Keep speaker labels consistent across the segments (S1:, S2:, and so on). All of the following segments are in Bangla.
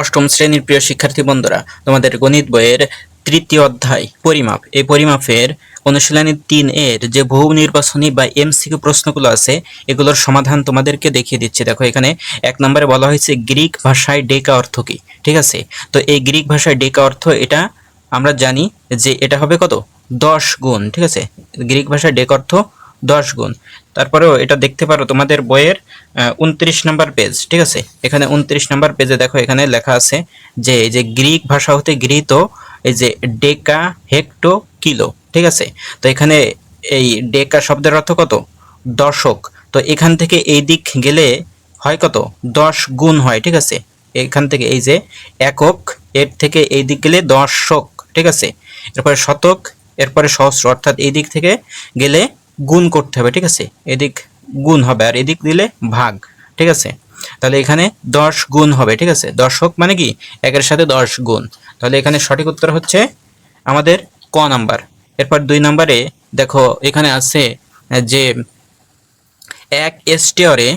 S1: অষ্টম শ্রেণির প্রিয় শিক্ষার্থী বন্ধুরা, তোমাদের গণিত বইয়ের তৃতীয় অধ্যায়, পরিমাপ। এই পরিমাপের অনুশীলনী তিন এর যে বহু নির্বাচনী বা এমসিকিউ প্রশ্নগুলো আছে, এগুলোর সমাধান তোমাদেরকে দেখিয়ে দিচ্ছি। দেখো, এখানে এক নম্বরে বলা হয়েছে গ্রিক ভাষায় ডেকা অর্থ কি, ঠিক আছে? তো এই গ্রিক ভাষায় ডেকা অর্থ এটা আমরা জানি যে এটা হবে কত? দশ গুণ, ঠিক আছে? গ্রিক ভাষায় ডেক অর্থ দশ গুণ। তারপরেও এটা দেখতে পারো তোমাদের বইয়ের উনত্রিশ নম্বর পেজ ঠিক আছে? এখানে উনত্রিশ নম্বর পেজে দেখো, এখানে লেখা আছে যে, এই যে গ্রিক ভাষা হতে গৃহীত, এই যে ডেকা হেক্টো কিলো, ঠিক আছে? তো এখানে এই ডেকা শব্দের অর্থ কত? দশক তো এখান থেকে এই দিক গেলে হয় কত? দশ গুণ হয়, ঠিক আছে? এখান থেকে এই যে একক, এর থেকে এই দিক গেলে দশক ঠিক আছে? এরপরে শতক, এরপরে সহস্র, অর্থাৎ এই দিক থেকে গেলে গুণ করতে হবে, ঠিক আছে? এদিক গুণ হবে আর এদিক দিলে ভাগ, ঠিক আছে? তাহলে এখানে দশ গুণ হবে, ঠিক আছে? দশক মানে কি? একের সাথে দশ গুণ। তাহলে এখানে সঠিক উত্তর হচ্ছে আমাদের ক নাম্বার। এরপর দুই নাম্বারে দেখো এখানে আছে যে এক এস্টিয়রে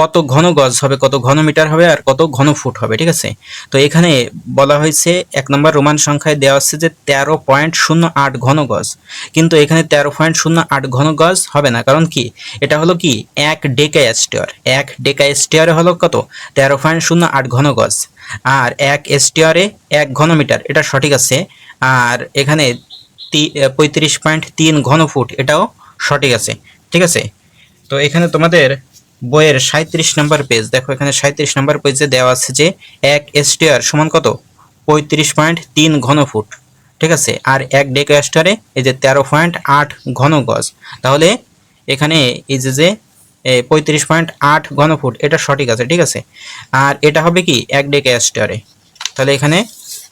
S1: কত ঘন গজ হবে, কত ঘন মিটার হবে আর কত ঘন ফুট হবে, ঠিক আছে? তো এখানে বলা হয়েছে, এক নম্বর রোমান সংখ্যায় দেওয়া আছে যে তেরো পয়েন্ট শূন্য আট ঘন গজ। কিন্তু এখানে তেরো পয়েন্ট শূন্য আট ঘন গজ হবে না। কারণ কি? এটা হলো কি? এক ডেকা স্টিয়ার এক ডেকা স্টিয়ারে হলো কত? তেরো পয়েন্ট শূন্য আট ঘন গজ। আর এক স্টিয়ারে এক ঘন মিটার। এটা সঠিক আছে। আর এখানে পঁয়ত্রিশ পয়েন্ট তিন ঘন ফুট। এটাও সঠিক আছে। ঠিক আছে? তো এখানে তোমাদের বইয়ের সাঁত্রিশ নম্বর পেজ দেখো, এখানে সাঁত্রিশ নম্বর পেজে দেওয়া আছে যে, এক এস্টিয়ার সমান কত? পঁয়ত্রিশ পয়েন্ট তিন ঘন ফুট ঠিক আছে? আর এক ডেক স্টারে এই যে তেরো পয়েন্ট আট ঘন গজ তাহলে এখানে এই যে যে পঁয়ত্রিশ পয়েন্ট আট ঘন ফুট এটা সঠিক আছে। ঠিক আছে? আর এটা হবে কি? এক ডেক স্টারে তাহলে এখানে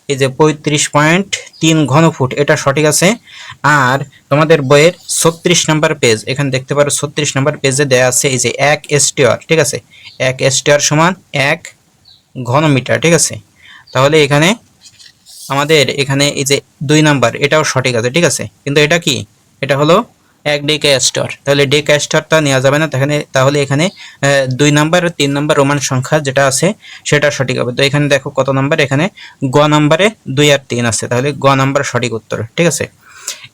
S1: এই যে পঁয়ত্রিশ পয়েন্ট তিন ঘন ফুট এটা সঠিক আছে। আর তোমাদের বইয়ের ছত্রিশ নাম্বার পেজ, এখানে দেখতে পারো ছত্রিশ নাম্বার পেজে দেওয়া আছে এই যে এক এস্টিয়ার ঠিক আছে? এক এস্টিয়ার সমান এক ঘন মিটার ঠিক আছে? তাহলে এখানে আমাদের এখানে এই যে দুই নাম্বার, এটাও সঠিক আছে, ঠিক আছে? কিন্তু এটা কি? এটা হলো এক ডেকা স্টার। তাহলে ডেকা স্টারটা নেওয়া যাবে না। তাহলে তাহলে এখানে দুই নাম্বার ও তিন নাম্বার রোমান সংখ্যা যেটা আছে, সেটা সঠিক হবে। তো এখানে দেখো কত নাম্বার? এখানে গ নাম্বারে দুই আর তিন আছে। তাহলে গ নাম্বার সঠিক উত্তর, ঠিক আছে?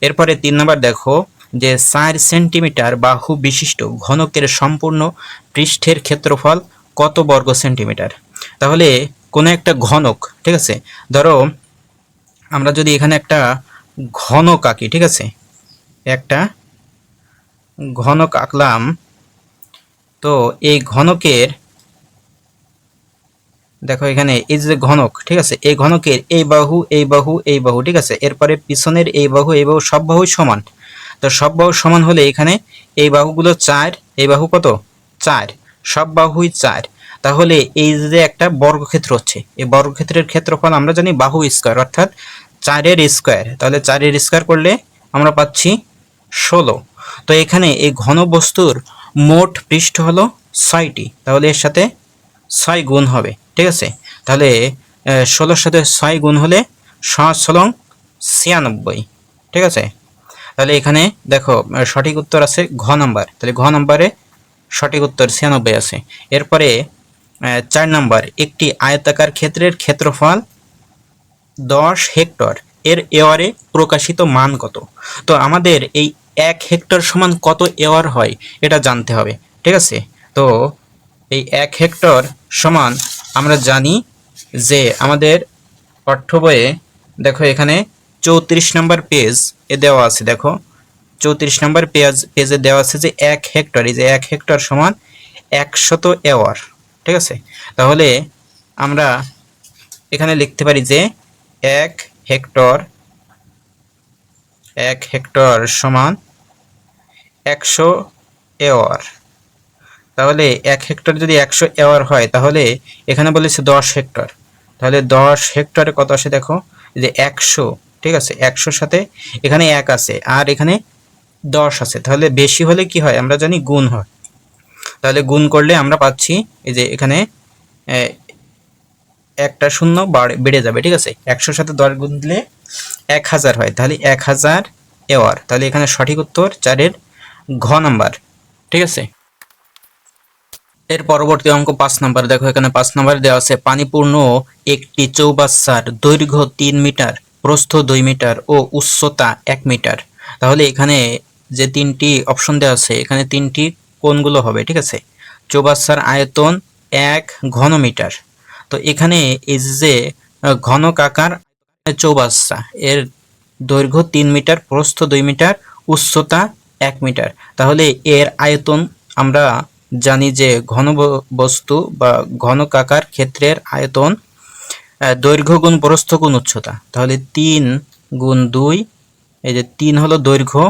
S1: এরপরে তিন নাম্বার দেখো যে চার সেন্টিমিটার বাহু বিশিষ্ট ঘনকের সম্পূর্ণ পৃষ্ঠের ক্ষেত্রফল কত বর্গ সেন্টিমিটার? তাহলে কোনো একটা ঘনক, ঠিক আছে? ধরো আমরা যদি এখানে একটা ঘনক আঁকি, ঠিক আছে? একটা ঘনক আঁকলাম, তো এই ঘনকের, দেখো এখানে এই যে ঘনক, ঠিক আছে? এই ঘনকের এই বাহু এই বাহু এই বাহু, ঠিক আছে? এরপরে পিছনের এই বাহু এই বাহু সব বাহুই সমান। তো সব বাহু সমান হলে এখানে এই বাহুগুলো চার, এই বাহু কত? চার। সব বাহুই চার। তাহলে এই যে একটা বর্গক্ষেত্র হচ্ছে, এই বর্গক্ষেত্রের ক্ষেত্রফল আমরা জানি বাহু স্কোয়ার, অর্থাৎ চারের স্কোয়ার। তাহলে চারের স্কোয়ার করলে আমরা পাচ্ছি ষোলো। তো এখানে এই ঘন বস্তুর মোট পৃষ্ঠ হলো ছয়টি। তাহলে এর সাথে ছয় গুণ হবে, ঠিক আছে? তাহলে ষোলোর সাথে ছয় গুণ হলে সলং ছিয়ানব্বই, ঠিক আছে? তাহলে এখানে দেখো সঠিক উত্তর আছে ঘ নাম্বার। তাহলে ঘ নাম্বারে সঠিক উত্তর ছিয়ানব্বই আছে। এরপরে চার নাম্বার, একটি আয়তাকার ক্ষেত্রের ক্ষেত্রফল দশ হেক্টর। এর এওয়ারে প্রকাশিত মান কত? তো আমাদের এই এক হেক্টর সমান কত এওয়ার হয়, এটা জানতে হবে, ঠিক আছে? তো এই এক হেক্টর সমান আমরা জানি যে আমাদের পাঠ্য বইয়ে, দেখো এখানে চৌত্রিশ নম্বর পেজ এ দেওয়া আছে, দেখো। চৌত্রিশ নম্বর পেজ পেজে দেওয়া আছে যে এক হেক্টর, এই যে এক হেক্টর সমান একশত এওয়ার ঠিক আছে? তাহলে আমরা এখানে লিখতে পারি যে এক হেক্টর এক হেক্টর সমান একশো এওয়ার। তাহলে এক হেক্টর যদি একশো এওয়ার হয়, তাহলে এখানে বলেছে দশ হেক্টর। তাহলে দশ হেক্টরে কত আসে দেখো? যে একশো, ঠিক আছে? একশোর সাথে এখানে এক আছে, আর এখানে দশ আছে। তাহলে বেশি হলে কি হয়? আমরা জানি গুণ হয়। তাহলে গুণ করলে আমরা পাচ্ছি এই যে এখানে একটা শূন্য বেড়ে যাবে, ঠিক আছে? একশোর সাথে দশ গুণ দিলে এক হাজার হয়। তাহলে এক হাজার এওয়ার। তাহলে এখানে সঠিক উত্তর চারের ঘ নাম্বার ঠিক আছে? এর পরবর্তী অঙ্ক পাঁচ নাম্বার দেখো এখানে পাঁচ নাম্বার দেওয়া আছে পানিপূর্ণ একটি চৌবাচ্চার দৈর্ঘ্য তিন মিটার প্রস্থ দুই মিটার ও উচ্চতা এক মিটার। তাহলে এখানে যে তিনটি অপশন দেওয়া আছে এখানে তিনটি কোনগুলো হবে ঠিক আছে? চৌবাচ্চার আয়তন এক ঘন মিটার তো এখানে এই যে আহ, ঘনক আকার চৌবাচ্চা এর দৈর্ঘ্য তিন মিটার প্রস্থ দুই মিটার উচ্চতা এক মিটার। তাহলে এর আয়তন আমরা জানি যে ঘন বস্তু বা ঘনক আকার ক্ষেত্রের আয়তন দৈর্ঘ্য গুণ প্রস্থ গুণ উচ্চতা। তাহলে তিন গুণ দুই, এই যে তিন হলো দৈর্ঘ্য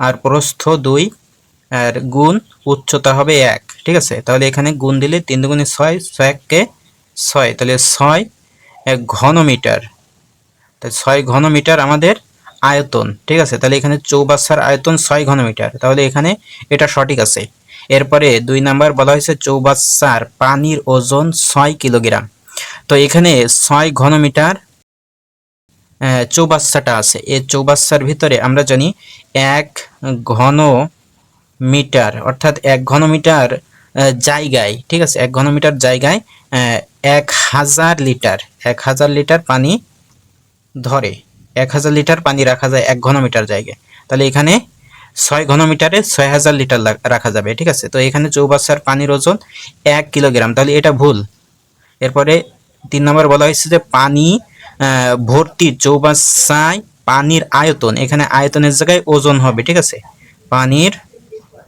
S1: আর প্রস্থ দুই, আর গুণ উচ্চতা হবে এক, ঠিক আছে? তাহলে এখানে গুণ দিলে তিন দুগুণে ছয় ছয় এককে ছয়। তাহলে ছয় এক ঘন মিটার। তাই ছয় ঘন মিটার আমাদের আয়তন ঠিক আছে? তাহলে এখানে চৌবাচ্চার আয়তন ছয় ঘন মিটার তাহলে এখানে এটা সঠিক আছে। এরপরে দুই নাম্বার বলা হয়েছে চৌবাচ্চার পানির ওজন ছয় কিলোগ্রাম। তো এখানে ছয় ঘন মিটার আহ, চৌবাচ্চাটা আছে। এই চৌবাচ্চার ভিতরে আমরা জানি এক ঘন মিটার অর্থাৎ এক ঘন মিটার আহ, জায়গায় ঠিক আছে? এক ঘন মিটার জায়গায় এক হাজার লিটার এক হাজার লিটার পানি ধরে। এক হাজার লিটার পানি রাখা যায় এক ঘনমিটার জায়গায়। তাহলে এখানে ছয় ঘনমিটারে ছয় হাজার লিটার রাখা যাবে, ঠিক আছে? তো এখানে চৌবাচ্চার পানির ওজন এক কিলোগ্রাম। তাহলে এটা ভুল। এরপরে তিন নম্বর বলা হয়েছে যে পানি ভর্তি চৌবাচ্চায় পানির আয়তন। এখানে আয়তনের জায়গায় ওজন হবে, ঠিক আছে? পানির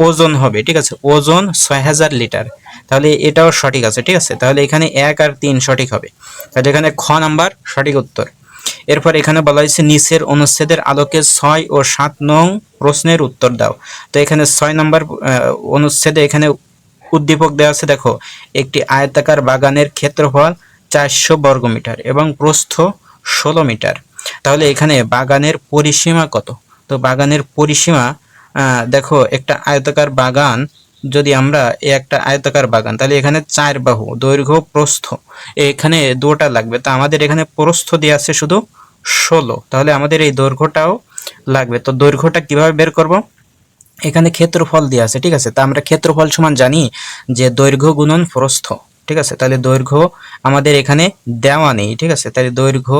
S1: ওজন হবে, ঠিক আছে? ওজন ছয় হাজার লিটার। তাহলে এটাও সঠিক আছে, ঠিক আছে? তাহলে এখানে এক আর তিন সঠিক হবে। তাহলে এখানে খ নাম্বার সঠিক উত্তর। এরপর এখানে বলা হয়েছে, নিচের অনুচ্ছেদের আলোকে ছয় ও সাত নং প্রশ্নের উত্তর দাও। তো এখানে ছয় নম্বর অনুচ্ছেদে এখানে উদ্দীপক দেওয়া আছে, দেখো, একটি আয়তাকার বাগানের ক্ষেত্রফল চারশো বর্গমিটার এবং প্রস্থ ষোলো মিটার। তাহলে এখানে বাগানের পরিসীমা কত? তো বাগানের পরিসীমা দেখো, একটা আয়তাকার বাগান যদি আমরা এই একটা আয়তাকার বাগান, তাহলে এখানে চার বাহু, দৈর্ঘ্য, প্রস্থ, এখানে দুটা লাগবে। তো আমাদের এখানে প্রস্থ দিয়ে আছে শুধু ষোলো, তাহলে আমাদের এই দৈর্ঘ্যটাও লাগবে। তো দৈর্ঘ্যটা কীভাবে বের করব? এখানে ক্ষেত্রফল দেওয়া আছে, ঠিক আছে? তা আমরা ক্ষেত্রফল সমান জানি যে দৈর্ঘ্য গুণন প্রস্থ, ঠিক আছে? তাহলে দৈর্ঘ্য আমাদের এখানে দেওয়া নেই, ঠিক আছে? তাহলে দৈর্ঘ্য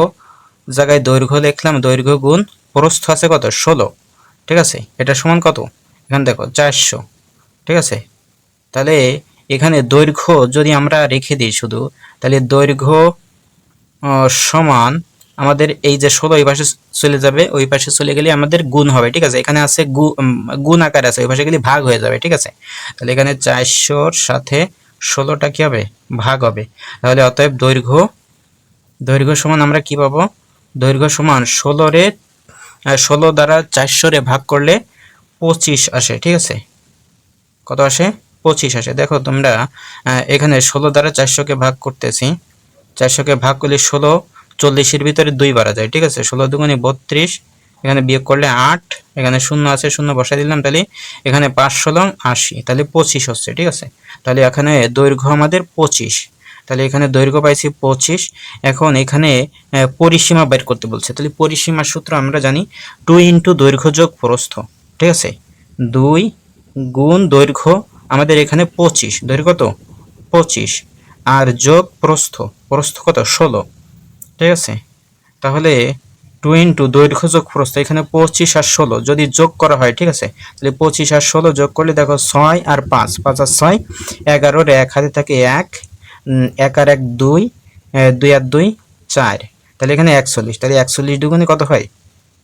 S1: জায়গায় দৈর্ঘ্য লিখলাম, দৈর্ঘ্য গুণ প্রস্থ আছে কত? ষোলো, ঠিক আছে? এটা সমান কত? এখানে দেখো, চারশো। ঠিক আছে? তাহলে এখানে দৈর্ঘ্য যদি আমরা রেখে দিই শুধু, তাহলে দৈর্ঘ্য সমান আমাদের এই যে ষোলো ওই পাশে চলে যাবে, ওই পাশে চলে গেলে আমাদের গুণ হবে, ঠিক আছে? এখানে আছে গুণ আকার আছে, ওই পাশে গেলে ভাগ হয়ে যাবে, ঠিক আছে? তাহলে এখানে চারশোর সাথে ষোলোটা কি হবে? ভাগ হবে। তাহলে অতএব দৈর্ঘ্য দৈর্ঘ্য সমান আমরা কি পাবো? দৈর্ঘ্য সমান ষোলোরে ষোলো দ্বারা চারশোরে ভাগ করলে পঁচিশ আসে, ঠিক আছে? কত আসে? পঁচিশ আসে। দেখো তোমরা এখানে ষোলো দ্বারা চারশোকে ভাগ করতেছি। চারশোকে ভাগ করলে ষোলো, চল্লিশের ভিতরে দুই বাড়া যায়, ঠিক আছে? ষোলো দুগুণে বত্রিশ, এখানে বিয়োগ করলে আট, এখানে শূন্য আছে, শূন্য বসাই দিলাম, তাহলে এখানে পাঁচ ষোলো, আশি, তাহলে পঁচিশ হচ্ছে, ঠিক আছে? তাহলে এখানে দৈর্ঘ্য আমাদের পঁচিশ। তাহলে এখানে দৈর্ঘ্য পাইছি পঁচিশ, এখন এখানে পরিসীমা বের করতে বলছে। তাহলে পরিসীমার সূত্র আমরা জানি, টু ইন্টু দৈর্ঘ্য যোগ প্রস্থ, ঠিক আছে? দুই গুণ দৈর্ঘ্য আমাদের এখানে পঁচিশ। দৈর্ঘ্য কত? পঁচিশ। আর যোগ প্রস্থ। প্রস্থ কত? ষোলো। ঠিক আছে? তাহলে টু ইন্টু দৈর্ঘ্য যোগ প্রস্থ, এখানে পঁচিশ আর ষোলো। যদি যোগ করা হয়, ঠিক আছে? তাহলে পঁচিশ আর ষোলো যোগ করলে দেখো ছয় আর পাঁচ। পাঁচ আর ছয়, এগারোর এক, হাতে থাকে এক এক আর এক দুই দুই আর দুই, চার। তাহলে এখানে একচল্লিশ। তাহলে একচল্লিশ দুগুণে কত হয়?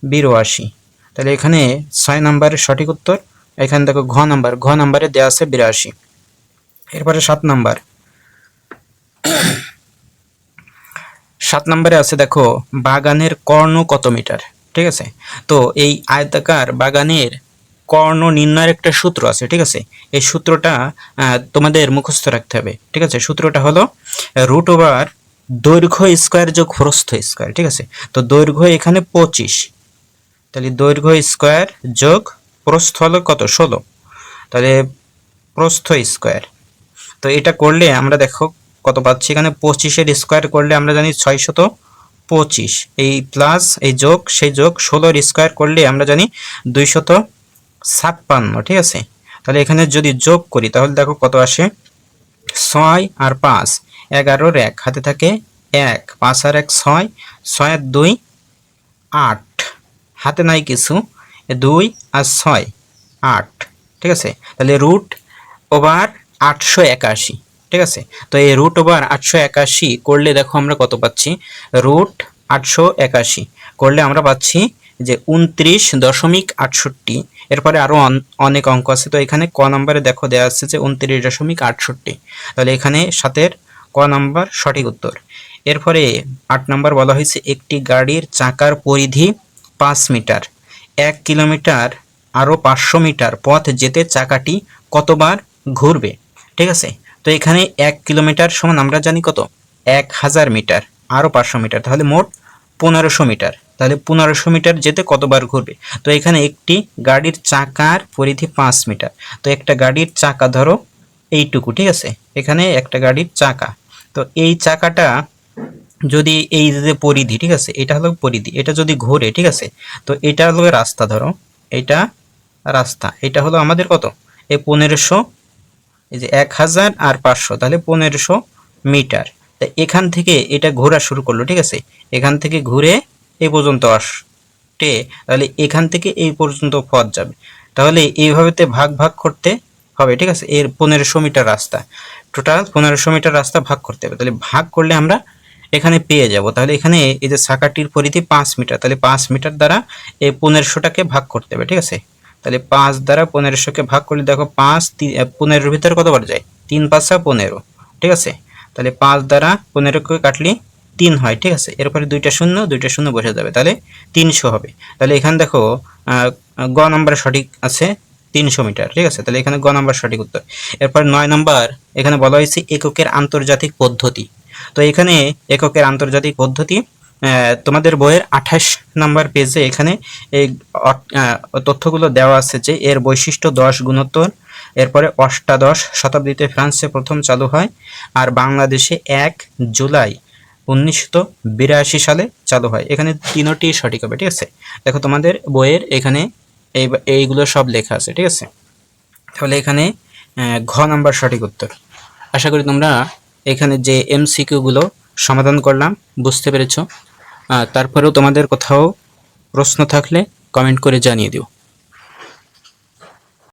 S1: বিরাশি। তাহলে এখানে ছয় নাম্বারের সঠিক উত্তর এখানে দেখো ঘ নাম্বার, ঘ নাম্বারে দেওয়া আছে বিরাশি। এরপরে সাত নাম্বার। সাত নম্বরে আছে দেখো, বাগানের কর্ণ কত মিটার? ঠিক আছে? তো এই আয়তাকার বাগানের কর্ণ নির্ণয়ের একটা সূত্র আছে, ঠিক আছে? এই সূত্রটা তোমাদের মুখস্থ রাখতে হবে, ঠিক আছে? সূত্রটা হলো, রুট ওভার দৈর্ঘ্য স্কোয়ার যোগ প্রস্থ স্কোয়ার, ঠিক আছে? তো দৈর্ঘ্য এখানে পঁচিশ। তাহলে দৈর্ঘ্য স্কোয়ার যোগ প্রস্থ হলো কত? ষোলো। তাহলে প্রস্থ স্কোয়ার। তো এটা করলে আমরা দেখো কত পাচ্ছি এখানে? পঁচিশের স্কোয়ার করলে আমরা জানি ছয়শত পঁচিশ। এই প্লাস এই যোগ, সেই যোগ, ষোলোর স্কোয়ার করলে আমরা জানি দুইশত ছাপ্পান্ন, ঠিক আছে? তাহলে এখানে যদি যোগ করি, তাহলে দেখো কত আসে? ছয় আর পাঁচ, এগারোর এক, হাতে থাকে এক, পাঁচ আর এক ছয় ছয় আর দুই আট। হাতে নাই কিছু। দুই আর ছয়, আট, ঠিক আছে? তাহলে রুট ওভার আটশো একাশি, ঠিক আছে? তো এই রুট ওভার আটশো একাশি করলে দেখো আমরা কত পাচ্ছি? রুট আটশো একাশি করলে আমরা পাচ্ছি যে উনত্রিশ দশমিক আটষট্টি। এরপরে আরও অনেক অঙ্ক আছে, তো এখানে ক নম্বরে দেখো দেওয়া আছে যে উনত্রিশ দশমিক আটষট্টি। তাহলে এখানে সাতের ক নম্বর সঠিক উত্তর। এরপরে আট নম্বর বলা হয়েছে একটি গাড়ির চাকার পরিধি পাঁচ মিটার। এক কিলোমিটার আরও পাঁচশো মিটার পথ যেতে চাকাটি কতবার ঘুরবে? ঠিক আছে? তো এখানে এক কিলোমিটার সমান আমরা জানি কত? এক হাজার মিটার আরও পাঁচশো মিটার, তাহলে মোট পনেরোশো মিটার, তাহলে পনেরোশো মিটার যেতে কতবার ঘুরবে? তো এখানে একটি গাড়ির চাকার পরিধি পাঁচ মিটার, তো একটা গাড়ির চাকা ধরো এইটুকু, ঠিক আছে? এখানে একটা গাড়ির চাকা, তো এই চাকাটা যদি এই যে পরিধি, ঠিক আছে? এটা হলো পরিধি, এটা যদি ঘোরে, ঠিক আছে? তো এটা হলো রাস্তা, ধরো। এটা রাস্তা, এটা হলো আমাদের কত? এই পনেরোশো, এই যে এক হাজার আর পাঁচশো, তাহলে পনেরোশো মিটার। তা এখান থেকে এটা ঘোরা শুরু করল, ঠিক আছে? এখান থেকে ঘুরে এই পর্যন্ত আসতে, তাহলে এখান থেকে এই পর্যন্ত পথ যাবে। তাহলে এইভাবেতে ভাগ ভাগ করতে হবে, ঠিক আছে? এর পনেরোশো মিটার রাস্তা। টোটাল পনেরোশো মিটার রাস্তা ভাগ করতে হবে। তাহলে ভাগ করলে আমরা এখানে পেয়ে যাব। তাহলে এখানে এই যে শাখাটির পরিধি পাঁচ মিটার, তাহলে পাঁচ মিটার দ্বারা এই পনেরোশোটাকে ভাগ করতে হবে, ঠিক আছে? তাহলে পাঁচ দ্বারা পনেরোশোকে ভাগ করলে দেখো পাঁচ তিন পনেরোর ভিতরে কতবার যায়? তিন পাঁচা পনেরো, ঠিক আছে? তাহলে পাঁচ দ্বারা পনেরোকে কাটলে তিন হয়, ঠিক আছে? এরপরে দুইটা শূন্য দুইটা শূন্য বসে যাবে, তাহলে তিনশো হবে। তাহলে এখানে দেখো গ নাম্বার সঠিক আছে তিনশো মিটার, ঠিক আছে? তাহলে এখানে গ নাম্বার সঠিক উত্তর। এরপর নয় নাম্বার, এখানে বলা হয়েছে এককের আন্তর্জাতিক পদ্ধতি। তো এখানে এককের আন্তর্জাতিক পদ্ধতি তোমাদের বইয়ের আঠাশ নাম্বার পেজে এখানে এই তথ্যগুলো দেওয়া আছে যে এর বৈশিষ্ট্য দশ গুণোত্তর, এরপরে অষ্টাদশ শতাব্দীতে ফ্রান্সে প্রথম চালু হয়, আর বাংলাদেশে এক জুলাই উনিশশো বিরাশি সালে চালু হয়। এখানে তিনোটি সঠিক হবে, ঠিক আছে? দেখো তোমাদের বইয়ের এখানে এই, এইগুলো সব লেখা আছে, ঠিক আছে? তাহলে এখানে ঘ নাম্বার সঠিক উত্তর। আশা করি তোমরা এখানে যে এমসিকিউগুলো সমাধান করলাম, বুঝতে পেরেছ? তারপরেও তোমাদের কোথাও প্রশ্ন থাকলে কমেন্ট করে জানিয়ে দিও।